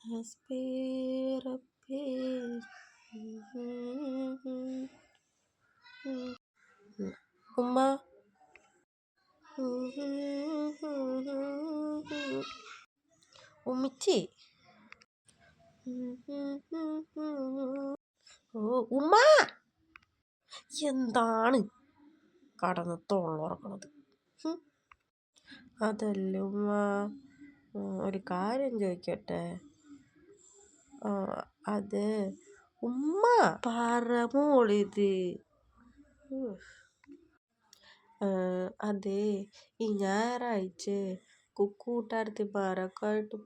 Espérate. ഉമ്മ. ഉമ്മിച്ചി. ഓ ഉമ്മ. എന്താണ്? കടന്ന് തൊള്ളുറക്കണത് അതല്ല ഉമ്മ. ഒരു കാര്യം ചോദിക്കട്ടെ? അത് ഉമ്മ പറമോളിത് അതെ ഈ ഞായറാഴ്ച കുക്കൂട്ടാരത്തി പാറക്കായിട്ട്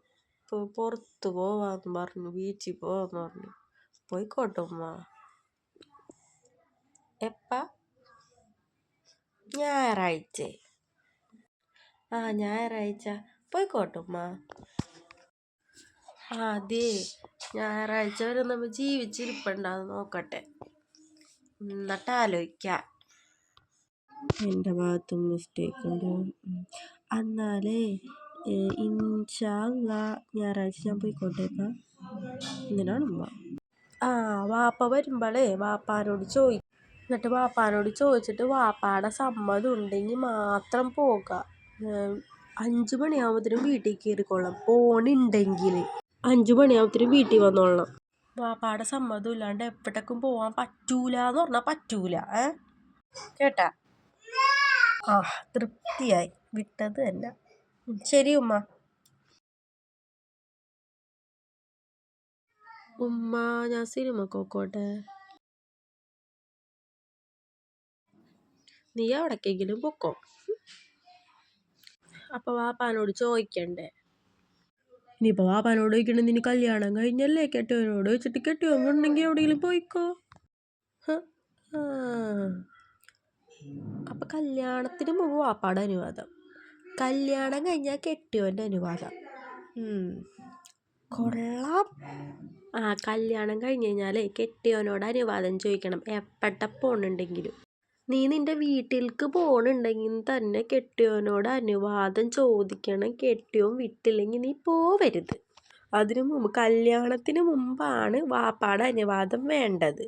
പുറത്ത് പോവാന്ന് പറഞ്ഞു ബീച്ചിൽ പോവാന്ന് പറഞ്ഞു. പോയിക്കോട്ടെ ഉമ്മ. എപ്പ? ഞായറാഴ്ച. ആ ഞായറാഴ്ച. പോയിക്കോട്ടെ ഉമ്മ. അതെ ഞായറാഴ്ച വരെ നമ്മൾ ജീവിച്ചിരിപ്പുണ്ടാന്ന് നോക്കട്ടെ. എന്നിട്ട് ആലോചിക്കാം. എന്റെ ഭാഗത്തും മിസ്റ്റേക്ക് ഉണ്ട്. എന്നാലേ ഇൻഷാല്ല ഞായറാഴ്ച ഞാൻ പോയിക്കോട്ടെ ഇപ്പം. എന്തിനാണ് ഉമ്മ ആ വാപ്പ വരുമ്പോഴേ വാപ്പാനോട് ചോദി എന്നിട്ട് വാപ്പാനോട് ചോദിച്ചിട്ട് വാപ്പാടെ സമ്മതം ഉണ്ടെങ്കിൽ മാത്രം പോകാം. അഞ്ച് മണിയാകുമ്പോഴത്തേനും വീട്ടിൽ കയറിക്കൊള്ളാം പോണുണ്ടെങ്കിൽ അഞ്ച് മണിയാകുമ്പോഴത്തേനും വീട്ടിൽ വന്നോളണം. വാപ്പാടെ സമ്മതം ഇല്ലാണ്ട് എപ്പോഴേക്കും പോവാൻ പറ്റൂല എന്ന് പറഞ്ഞാൽ പറ്റൂല ഏ? കേട്ടാ? ആ തൃപ്തിയായി. വിട്ടത് തന്നെ. ശരി ഉമ്മ. ഉമ്മ ഞാൻ സിനിമ കോക്കോട്ടെ നീ അവിടേക്കെങ്കിലും പൊക്കോ? അപ്പൊ വാപ്പാനോട് ചോദിക്കണ്ടേ? ഇനിയിപ്പോൾ വാപ്പാനോട് ചോദിക്കണം നിന് കല്യാണം കഴിഞ്ഞല്ലേ? കെട്ടിയവനോട് ചോദിച്ചിട്ട് കെട്ടിയവൻ ഉണ്ടെങ്കിൽ എവിടെയെങ്കിലും പോയിക്കോ. അപ്പം കല്യാണത്തിന് മുമ്പ് വാപ്പാടെ അനുവാദം. കല്യാണം കഴിഞ്ഞാൽ കെട്ടിയവന്റെ അനുവാദം. കൊള്ളാം. ആ കല്യാണം കഴിഞ്ഞ് കഴിഞ്ഞാലേ കെട്ടിയവനോട് അനുവാദം ചോദിക്കണം. എപ്പോഴത്തെ പോണുണ്ടെങ്കിലും. നീ നിന്റെ വീട്ടിലേക്ക് പോകണുണ്ടെങ്കിൽ തന്നെ കെട്ടിയവനോട് അനുവാദം ചോദിക്കണം. കെട്ടിയോൻ വിട്ടില്ലെങ്കിൽ നീ പോവരുത്. അതിനു മുമ്പ് കല്യാണത്തിന് മുമ്പാണ് വാപ്പാടെ അനുവാദം വേണ്ടത്.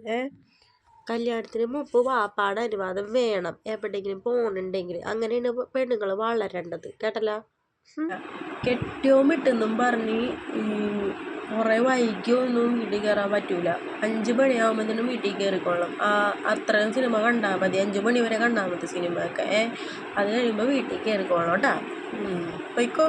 കല്യാണത്തിന് മുമ്പ് വാപ്പാടെ അനുവാദം വേണം. എവിടെയെങ്കിലും പോകണുണ്ടെങ്കിൽ അങ്ങനെയാണ് പെണ്ണുങ്ങൾ വളരേണ്ടത്. കേട്ടല്ലോ? കെട്ടിയോൻ വിട്ടെന്നും പറഞ്ഞ് കുറേ വൈകിയൊന്നും വീട്ടിൽ കയറാൻ പറ്റൂല. അഞ്ച് മണിയാകുമ്പോഴത്തേനും വീട്ടിൽ കയറിക്കൊള്ളാം ആ അത്രയും സിനിമ കണ്ടാൽ മതി. അഞ്ച് മണി വരെ കണ്ടാൽ മതി സിനിമയൊക്കെ. അത് കഴിയുമ്പോൾ വീട്ടിൽ കയറിക്കോളണം കേട്ടോ പോയിക്കോ.